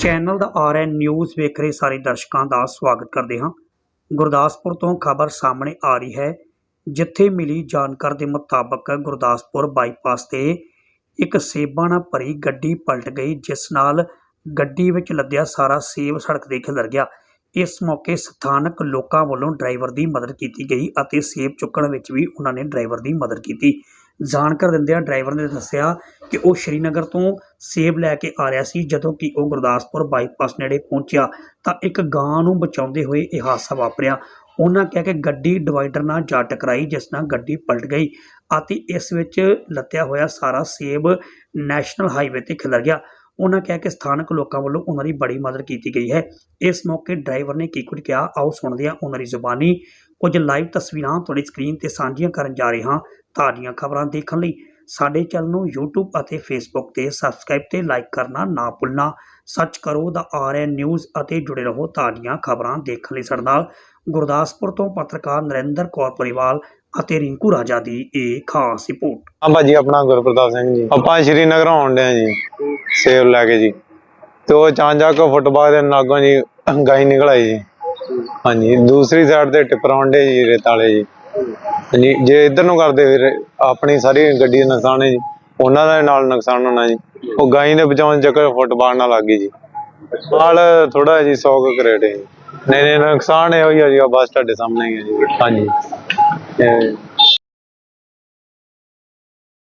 Channel ਦਾ RN news ਵੇਖ ਰਹੇ ਸਾਰੇ ਦਰਸ਼ਕਾਂ ਦਾ ਸਵਾਗਤ ਕਰਦੇ ਹਾਂ। ਗੁਰਦਾਸਪੁਰ ਤੋਂ ਖਬਰ ਸਾਹਮਣੇ ਆ ਰਹੀ ਹੈ, ਜਿੱਥੇ ਮਿਲੀ ਜਾਣਕਾਰੀ ਦੇ ਮੁਤਾਬਕ ਗੁਰਦਾਸਪੁਰ ਬਾਈਪਾਸ ਤੇ ਇੱਕ ਸੇਬਾਂ ਨਾਲ ਭਰੀ ਗੱਡੀ ਪਲਟ ਗਈ, ਜਿਸ ਨਾਲ ਗੱਡੀ ਵਿੱਚ ਲੱਦਿਆ ਸਾਰਾ ਸੇਬ ਸੜਕ ਦੇ ਖਿਲਰ ਗਿਆ। ਇਸ ਮੌਕੇ ਸਥਾਨਕ ਲੋਕਾਂ ਵੱਲੋਂ ਡਰਾਈਵਰ ਦੀ ਮਦਦ ਕੀਤੀ ਗਈ ਅਤੇ ਸੇਬ ਚੁੱਕਣ ਵਿੱਚ ਵੀ ਉਹਨਾਂ ਨੇ ਡਰਾਈਵਰ ਦੀ ਮਦਦ ਕੀਤੀ। ਜਾਣਕਾਰੀ ਦਿੰਦਿਆਂ ਡਰਾਈਵਰ ਨੇ ਦੱਸਿਆ ਕਿ ਉਹ ਸ਼੍ਰੀਨਗਰ ਤੋਂ ਸੇਬ ਲੈ ਕੇ ਆ ਰਿਹਾ ਸੀ, ਜਦੋਂ ਕਿ ਉਹ ਗੁਰਦਾਸਪੁਰ ਬਾਈਪਾਸ ਨੇੜੇ ਪਹੁੰਚਿਆ ਤਾਂ ਇੱਕ ਗਾਂ ਨੂੰ ਬਚਾਉਂਦੇ ਹੋਏ ਇਹ ਹਾਦਸਾ ਵਾਪਰਿਆ। ਉਹਨਾਂ ਕਿਹਾ ਕਿ ਗੱਡੀ ਡਿਵਾਈਡਰ ਨਾਲ ਜਾ ਟਕਰਾਈ, ਜਿਸ ਨਾਲ ਗੱਡੀ ਪਲਟ ਗਈ ਅਤੇ ਇਸ ਵਿੱਚ ਲੱਤਿਆ ਹੋਇਆ ਸਾਰਾ ਸੇਬ ਨੈਸ਼ਨਲ ਹਾਈਵੇ ਤੇ ਖਿਲਰ ਗਿਆ। ਉਹਨਾਂ ਕਿਹਾ ਕਿ ਸਥਾਨਕ ਲੋਕਾਂ ਵੱਲੋਂ ਉਹਨਾਂ ਦੀ ਬੜੀ ਮਦਦ ਕੀਤੀ ਗਈ ਹੈ। ਇਸ ਮੌਕੇ ਡਰਾਈਵਰ ਨੇ ਕੀ ਕੁਝ ਕਿਹਾ, ਆਓ ਸੁਣਦੇ ਹਾਂ ਉਹਨਾਂ ਦੀ ਜ਼ੁਬਾਨੀ। ਕੁਝ ਲਾਈਵ ਤਸਵੀਰਾਂ ਤੁਹਾਡੀ ਸਕਰੀਨ ਤੇ ਸਾਂਝੀਆਂ ਕਰਨ ਜਾ ਰਹੇ ਹਾਂ। ਤਾਜ਼ੀਆਂ ਖਬਰਾਂ ਦੇਖਣ ਲਈ ਸਾਡੇ ਚੈਨਲ ਨੂੰ YouTube ਅਤੇ Facebook ਤੇ ਸਬਸਕ੍ਰਾਈਬ ਤੇ ਲਾਈਕ ਕਰਨਾ ਨਾ ਭੁੱਲਣਾ। ਸੱਚ ਕਰੋ ਦਾ ਆਰਐਨ ਨਿਊਜ਼ ਅਤੇ ਜੁੜੇ ਰਹੋ ਤਾਜ਼ੀਆਂ ਖਬਰਾਂ ਦੇਖਣ ਲਈ ਸਾਡੇ ਨਾਲ। ਗੁਰਦਾਸਪੁਰ ਤੋਂ ਪੱਤਰਕਾਰ ਨਰਿੰਦਰ ਕੌਰ ਪਰਿਵਾਲ ਅਤੇ ਰਿੰਕੂ ਰਾਜਾ ਦੀ ਇਹ ਖਾਸ ਰਿਪੋਰਟ। ਹਾਂ ਭਾਜੀ, ਆਪਣਾ ਗੁਰਪ੍ਰਤਾਪ ਸਿੰਘ ਜੀ। ਆਪਾਂ ਸ਼੍ਰੀਨਗਰ ਆਉਣ ਡਿਆ ਜੀ, ਸੇਬ ਲੈ ਕੇ ਜੀ। ਤੇ ਉਹ ਚਾਂਜਾ ਕੋ ਫੁੱਟਬਾਲ ਦੇ ਨਾਗੋਂ ਜੀ ਗਾਈ ਨਿਕਲ ਆਈ ਜੀ। ਹਾਂਜੀ, ਦੂਸਰੀ ਸਾਈਡ ਤੇ ਟਿੱਪਰ ਆਉਂਦੇ ਜੀ ਰੇਤਾਲੇ ਜੀ। ਹਾਂਜੀ ਜੇ ਇੱਧਰ ਨੂੰ ਕਰਦੇ ਫਿਰ ਆਪਣੀ ਸਾਰੀ ਗੱਡੀ ਦਾ ਨੁਕਸਾਨ ਹੈ ਜੀ। ਉਹਨਾਂ ਦਾ ਨਾਲ ਨੁਕਸਾਨ ਹੋਣਾ ਜੀ। ਉਹ ਗਾਈ ਦੇ ਬਚਾਉਣ ਚੱਕਰ ਫੁੱਟਬਾਲ ਨਾਲ ਲੱਗ ਗਈ ਜੀ। ਨਾਲ ਥੋੜਾ ਜੀ 100 ਕੁ ਕਰੇਟ ਹੈ ਜੀ। ਨਹੀਂ ਨਹੀਂ ਨੁਕਸਾਨ ਇਹੋ ਹੀ ਆ ਜੀ ਬਸ ਤੁਹਾਡੇ ਸਾਹਮਣੇ ਹੀ ਹੈ ਜੀ। ਹਾਂਜੀ।